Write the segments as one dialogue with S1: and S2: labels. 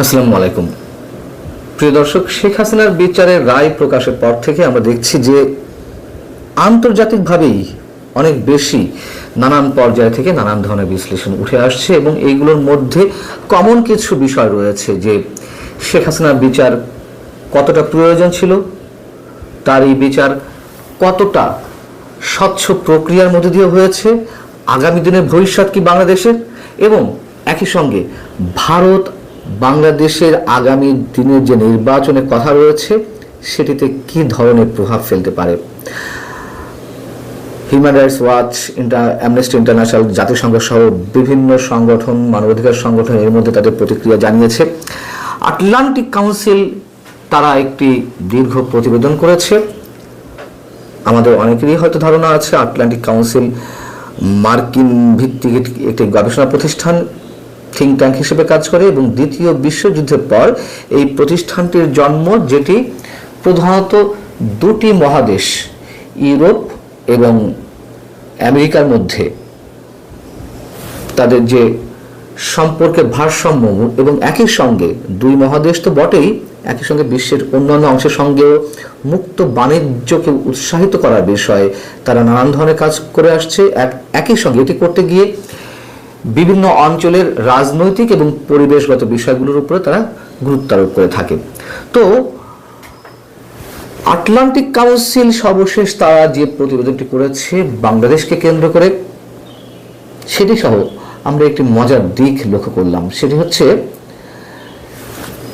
S1: আসসালামু আলাইকুম। প্রিয় দর্শক, শেখ হাসিনার বিচারের রায় প্রকাশের পর থেকে আমরা দেখছি যে আন্তর্জাতিকভাবেই অনেক বেশি নানান পর্যায় থেকে নানান ধরনের বিশ্লেষণ উঠে আসছে এবং এইগুলোর মধ্যে কমন কিছু বিষয় রয়েছে যে শেখ হাসিনার বিচার কতটা প্রয়োজন ছিল, তার এই বিচার কতটা স্বচ্ছ প্রক্রিয়ার মধ্যে দিয়ে হয়েছে, আগামী দিনের ভবিষ্যৎ কি বাংলাদেশের, এবং একই সঙ্গে ভারত বাংলাদেশের আগামী দিনের যে নির্বাচনের কথা রয়েছে, সেটিতে কি ধরনের প্রভাব ফেলতে পারে? Human rights watch Amnesty International জাতিসংঘ সহ বিভিন্ন সংগঠন, মানবাধিকার সংগঠন এর মধ্যে তাদের প্রতিক্রিয়া জানিয়েছে। আটলান্টিক কাউন্সিল তারা একটি দীর্ঘ প্রতিবেদন করেছে। আমাদের অনেকেরই হয়তো ধারণা আছে আটলান্টিক কাউন্সিল মার্কিন ভিত্তিক একটি গবেষণা প্রতিষ্ঠান থিঙ্ক ট্যাঙ্ক হিসেবে কাজ করে এবং দ্বিতীয় বিশ্বযুদ্ধের পর এই প্রতিষ্ঠানটির জন্ম, যেটি প্রধানত দুটি মহাদেশ, ইউরোপ এবং আমেরিকার মধ্যে। তাদের যে সম্পর্কের ভারসাম্য এবং একই সঙ্গে দুই মহাদেশ তো বটেই, একই সঙ্গে বিশ্বের অন্যান্য অংশের সঙ্গেও মুক্ত বাণিজ্যকে উৎসাহিত করার বিষয়ে তারা নানান ধরনের কাজ করে আসছে। এক- একই সঙ্গে এটি করতে গিয়ে বিভিন্ন অঞ্চলের রাজনৈতিক এবং পরিবেশগত বিষয়গুলোর উপরে তারা গুরুত্ব আরোপ করে থাকে। তো, আটলান্টিক কাউন্সিল সর্বশেষ তারা যে প্রতিবেদনটি করেছে বাংলাদেশকে কেন্দ্র করে, সেটি সহ আমরা একটি মজার দিক লক্ষ্য করলাম। সেটি হচ্ছে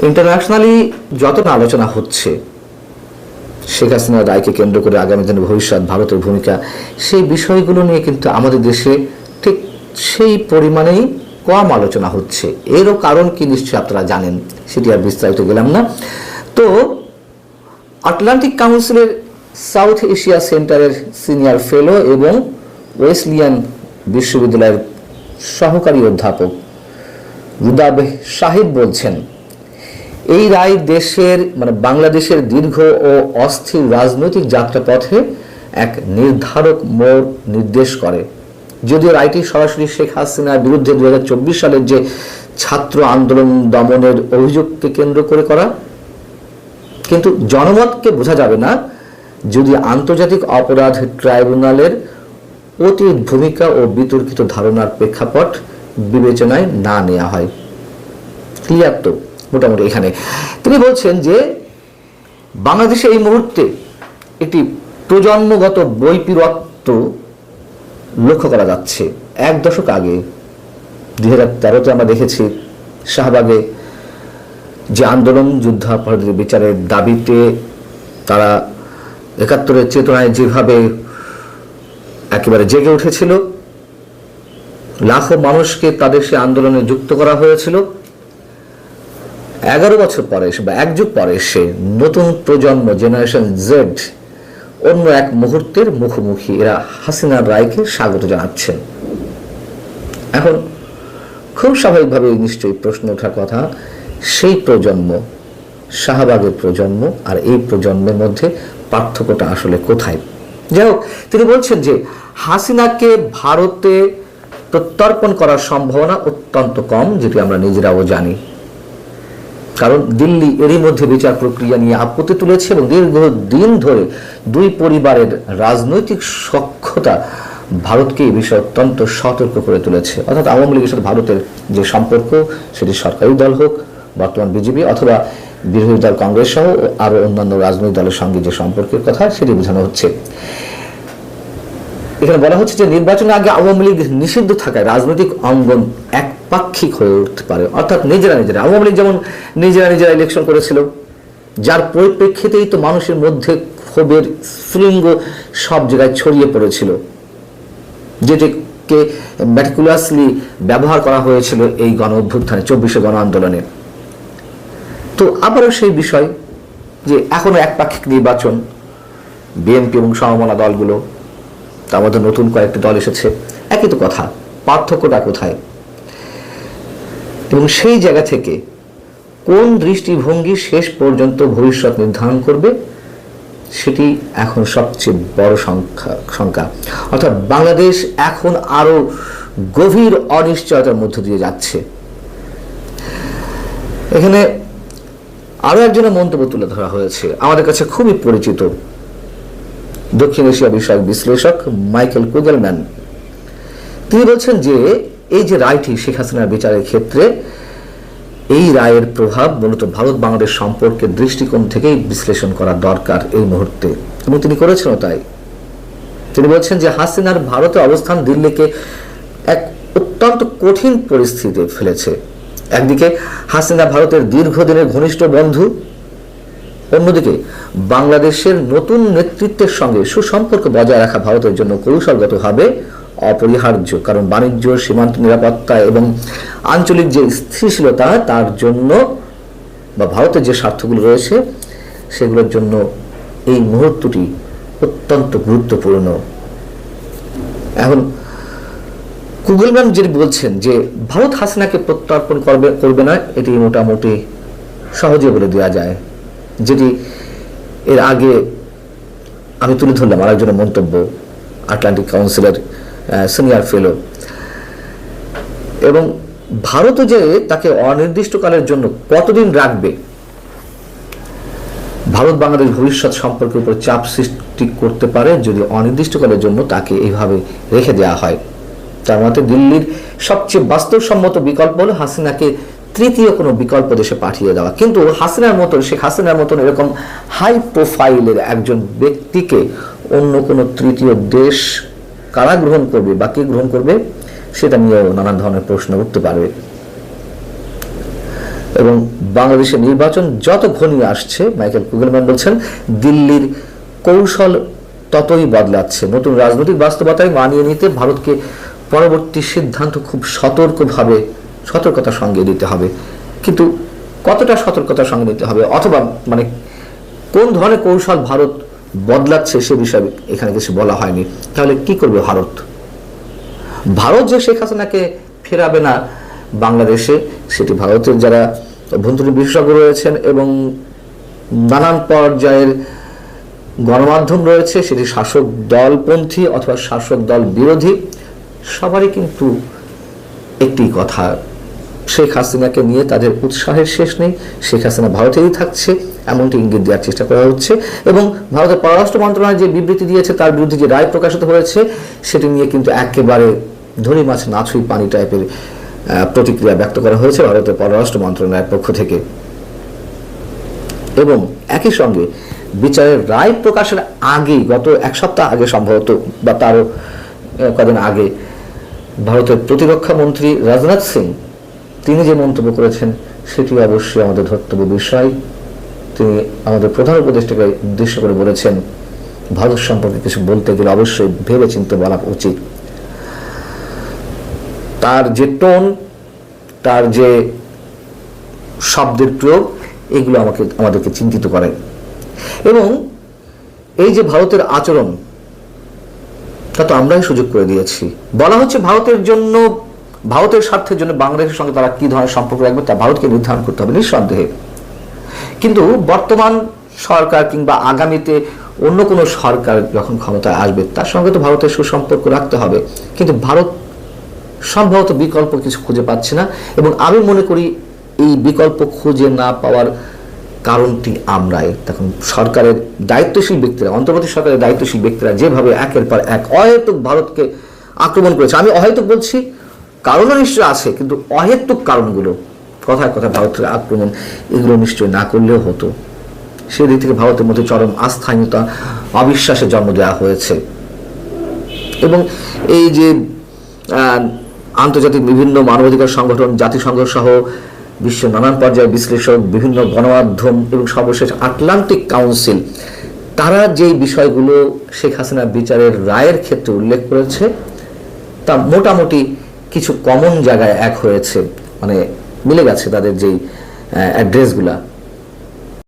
S1: ইন্টারন্যাশনালি যতটা আলোচনা হচ্ছে, শেখ হাসিনা রায়কে কেন্দ্র করে আগামী দিনের ভবিষ্যৎ ভারতের ভূমিকা, সেই বিষয়গুলো নিয়ে কিন্তু আমাদের দেশে সেই পরিমাণেই কম আলোচনা হচ্ছে। এরও কারণ কি নিশ্চয়ই আপনারা জানেন, সেটি আর বিস্তারিত গেলাম না। তো আটলান্টিক কাউন্সিলের সাউথ এশিয়া সেন্টারের সিনিয়র ফেলো এবং ওয়েসলিয়ান বিশ্ববিদ্যালয়ের সহকারী অধ্যাপক রুদাবেহ শাহিদ বলছেন, এই রায় দেশের মানে বাংলাদেশের দীর্ঘ ও অস্থির রাজনৈতিক যাত্রাপথে এক নির্ধারক মোড় নির্দেশ করে। যদিও রায়টি সরাসরি শেখ হাসিনার বিরুদ্ধে দু সালের যে ছাত্র আন্দোলন দমনের অভিযোগকে কেন্দ্র করে করা, কিন্তু জনমতকে বোঝা যাবে না যদি আন্তর্জাতিক অপরাধ ট্রাইব্যুনালের অতীত ভূমিকা ও বিতর্কিত ধারণার প্রেক্ষাপট বিবেচনায় না নেওয়া হয়। ক্লিয়ার তো, মোটামুটি এখানে। তিনি বলছেন যে, বাংলাদেশে এই মুহূর্তে একটি প্রজন্মগত বৈপিরত্ব লক্ষ্য করা যাচ্ছে। এক দশক আগে, দুই হাজার তেরোতে আমরা দেখেছি শাহবাগে যে আন্দোলন যুদ্ধাপরাধীদের বিচারের দাবিতে তারা একাত্তরের চেতনায় যেভাবে একেবারে জেগে উঠেছিল, লাখো মানুষকে তাদের সে আন্দোলনে যুক্ত করা হয়েছিল। এগারো বছর পরে এসে বা এক যুগ পরে এসে নতুন প্রজন্ম জেনারেশন জেড অন্য এক মুহূর্তের মুখোমুখি এরা হাসিনার রায়কে স্বাগত জানাচ্ছেন এখন খুব স্বাভাবিকভাবে নিশ্চয়ই প্রশ্ন ওঠার কথা, সেই প্রজন্ম, শাহবাগের প্রজন্ম আর এই প্রজন্মের মধ্যে পার্থক্যটা আসলে কোথায়? যাই হোক, তিনি বলছেন যে হাসিনাকে ভারতে প্রত্যর্পণ করার সম্ভাবনা অত্যন্ত কম, যেটি আমরা নিজেরাও জানি। কারণ দিল্লি এরই মধ্যে বিচার প্রক্রিয়া নিয়ে আপত্তি তুলেছে এবং দীর্ঘ দিন ধরে দুই পরিবারের রাজনৈতিক সক্ষতা ভারতকে এই বিষয়ে অত্যন্ত সতর্ক করে তুলেছে। অর্থাৎ আওয়ামী লীগের সাথে ভারতের যে সম্পর্ক, সেটি সরকারি দল হোক, বর্তমান বিজেপি অথবা বিরোধী দল কংগ্রেস সহ আরও অন্যান্য রাজনৈতিক দলের সঙ্গে যে সম্পর্কের কথা, সেটি বোঝানো হচ্ছে। এখানে বলা হচ্ছে যে নির্বাচনের আগে আওয়ামী লীগ নিষিদ্ধ থাকায় রাজনৈতিক অঙ্গন একপাক্ষিক হয়ে উঠতে পারে। অর্থাৎ নিজেরা নিজেরা। আওয়ামী লীগ যেমন নিজেরা নিজেরা ইলেকশন করেছিল, যার পরিপ্রেক্ষিতেই তো মানুষের মধ্যে ক্ষোভের স্ফুলিঙ্গ সব জায়গায় ছড়িয়ে পড়েছিল। যেটিকে ম্যাটিকুলাসলি ব্যবহার করা হয়েছিল এই গণ অভ্যুত্থানে, চব্বিশে গণ আন্দোলনে। তো আবারও সেই বিষয় যে এখনও একপাক্ষিক নির্বাচন, বিএনপি এবং সমমনা দলগুলো তার মধ্যে নতুন কয়েকটি দল এসেছে। একই তো কথা, পার্থক্যটা কোথায়? এবং সেই জায়গা থেকে কোন দৃষ্টিভঙ্গি শেষ পর্যন্ত ভবিষ্যৎ নির্ধারণ করবে, সেটি এখন সবচেয়ে বড় সংখ্যা সংখ্যা। অর্থাৎ বাংলাদেশ এখন আরও গভীর অনিশ্চয়তার মধ্য দিয়ে যাচ্ছে। এখানে আরও একজনের মন্তব্য তুলে ধরা হয়েছে। আমাদের কাছে খুবই পরিচিত দক্ষিণ এশিয়া বিষয়ক বিশ্লেষক মাইকেল কুগেলম্যান। তিনি বলছেন যে এই যে রায়টি শেখ হাসিনার বিচারের ক্ষেত্রে, এই রায়ের প্রভাব মূলত ভারত বাংলাদেশ সম্পর্কের দৃষ্টিকোণ থেকেই বিশ্লেষণ করা দরকার এই মুহূর্তে। এবং তিনি করেছেনও তাই। তিনি বলছেন যে হাসিনার ভারতে অবস্থান দিল্লিকে এক অত্যন্ত কঠিন পরিস্থিতিতে ফেলেছে। একদিকে হাসিনা ভারতের দীর্ঘদিনের ঘনিষ্ঠ বন্ধু, অন্যদিকে বাংলাদেশের নতুন নেতৃত্বের সঙ্গে সুসম্পর্ক বজায় রাখা ভারতের জন্য কৌশলগতভাবে অপরিহার্য, কারণ বাণিজ্য, সীমান্ত নিরাপত্তা এবং আঞ্চলিক যে স্থিতিশীলতা, তার জন্য বা ভারতের যে স্বার্থগুলো রয়েছে, সেগুলোর জন্য এই মুহূর্তটি অত্যন্ত গুরুত্বপূর্ণ। এখন গুগলম্যান যিনি বলছেন যে ভারত হাসিনাকে প্রত্যর্পণ করবে করবে না, এটি মোটামুটি সহজে বলে দেওয়া যায়। যেটি এর আগে আমি তুলে ধরলাম আরেকজনের মন্তব্য আটলান্টিক কাউন্সিলের সিনিয়র ফেলো। এবং ভারতও যে তাকে অনির্দিষ্টকালের জন্য কতদিন রাখবে, ভারত বাংলাদেশ ভবিষ্যৎ সম্পর্কের উপর চাপ সৃষ্টি করতে পারে যদি অনির্দিষ্টকালের জন্য তাকে এইভাবে রেখে দেওয়া হয়। তার মতে দিল্লির সবচেয়ে বাস্তবসম্মত বিকল্প হলো হাসিনাকে তৃতীয় কোনো বিকল্প দেশে পাঠিয়ে দেওয়া। কিন্তু হাসিনার মতন, শেখ হাসিনার মতন এরকম হাই প্রোফাইলের একজন ব্যক্তিকে অন্য কোনো তৃতীয় দেশ কারা গ্রহণ করবে বা কে গ্রহণ করবে, সেটা নিয়েও নানান ধরনের প্রশ্ন উঠতে পারবে এবং বাংলাদেশের নির্বাচন যত ঘনিয়ে আসছে, মাইকেল কুগলম্যান বলছেন, দিল্লির কৌশল ততই বদলাচ্ছে। নতুন রাজনৈতিক বাস্তবতায় মানিয়ে নিতে ভারতকে পরবর্তী সিদ্ধান্ত খুব সতর্কভাবে, সতর্কতার সঙ্গে দিতে হবে। কিন্তু কতটা সতর্কতার সঙ্গে নিতে হবে? অথবা মানে কোন ধরনের কৌশল ভারত বদলাচ্ছে সে বিষয়ে এখানে কিছু বলা হয়নি। তাহলে কি করবে ভারত? ভারত যে শেখ হাসিনাকে ফেরাবে না বাংলাদেশে, সেটি ভারতের যারা অভ্যন্তরীণ বিশেষজ্ঞ রয়েছেন এবং নানান পর্যায়ের গণমাধ্যম রয়েছে, সেটি শাসক দলপন্থী অথবা শাসক দল বিরোধী, সবারই কিন্তু একটি কথা। শেখ হাসিনাকে নিয়ে তাদের উৎসাহের শেষ নেই। শেখ হাসিনা ভারতেই থাকছে। এমনটি ইঙ্গিত দেওয়ার চেষ্টা করা হচ্ছে। এবং ভারতের পররাষ্ট্র মন্ত্রণালয় যে বিবৃতি দিয়েছে, তার বিরুদ্ধে যে রায় প্রকাশিত হয়েছে, সেটি নিয়ে কিন্তু একেবারে ধরি মাছ না ছুঁই পানি টাইপের প্রতিক্রিয়া ব্যক্ত করা হয়েছে ভারতের পররাষ্ট্র মন্ত্রণালয়ের পক্ষ থেকে। এবং একই সঙ্গে বিচারের রায় প্রকাশের আগেই, গত এক সপ্তাহ আগে সম্ভবত, বা তারও কদিন আগে, ভারতের প্রতিরক্ষা মন্ত্রী রাজনাথ সিং, তিনি যে মন্তব্য করেছেন, সেটি অবশ্যই আমাদের ধর্তব্য বিষয়। তিনি আমাদের প্রধান উপদেষ্টাকে উদ্দেশ্য করে বলেছেন, ভারত সম্পর্কে কিছু বলতে গেলে অবশ্যই ভেবে চিন্তে বলা উচিত। তার যে টোন, তার যে শব্দের প্রয়োগ, এগুলো আমাকে, আমাদেরকে চিন্তিত করে। এবং এই যে ভারতের আচরণ, তা তো আমরাই সুযোগ করে দিয়েছি। বলা হচ্ছে ভারতের জন্য, ভারতের স্বার্থের জন্য বাংলাদেশের সঙ্গে তারা কি ধরনের সম্পর্ক রাখবে তা ভারতকে নির্ধারণ করতে হবে নিঃসন্দেহে। কিন্তু বর্তমান সরকার কিংবা আগামীতে অন্য কোনো সরকার যখন ক্ষমতায় আসবে, তার সঙ্গে তো ভারতের সুসম্পর্ক রাখতে হবে। কিন্তু ভারত সম্ভবত বিকল্প কিছু খুঁজে পাচ্ছে না এবং আমি মনে করি এই বিকল্প খুঁজে না পাওয়ার কারণটি আমরাই। তখন সরকারের দায়িত্বশীল ব্যক্তিরা, অন্তর্বর্তী সরকারের দায়িত্বশীল ব্যক্তিরা যেভাবে একের পর এক অহেতুক ভারতকে আক্রমণ করেছে, আমি অহেতুক বলছি কারণও নিশ্চয় আছে, কিন্তু অহেতুক কারণগুলো কথায় কথা ভারতের আক্রমণ এগুলো নিশ্চয় না করলেও হতো। সেদিক থেকে ভারতের মধ্যে চরম আস্থাহীনতা, অবিশ্বাসের জন্ম দেওয়া হয়েছে। এবং এই যে আন্তর্জাতিক বিভিন্ন মানবাধিকার সংগঠন, জাতিসংঘ সহ বিশ্বের নানান পর্যায়ে বিশ্লেষক, বিভিন্ন গণমাধ্যম এবং সর্বশেষ আটলান্টিক কাউন্সিল, তারা যেই বিষয়গুলো শেখ হাসিনার বিচারের রায়ের ক্ষেত্রে উল্লেখ করেছে, তা মোটামুটি কিছু কমন জায়গায় এক হয়েছে। মানে মিলে গেছে তাদের যেই অ্যাড্রেসগুলা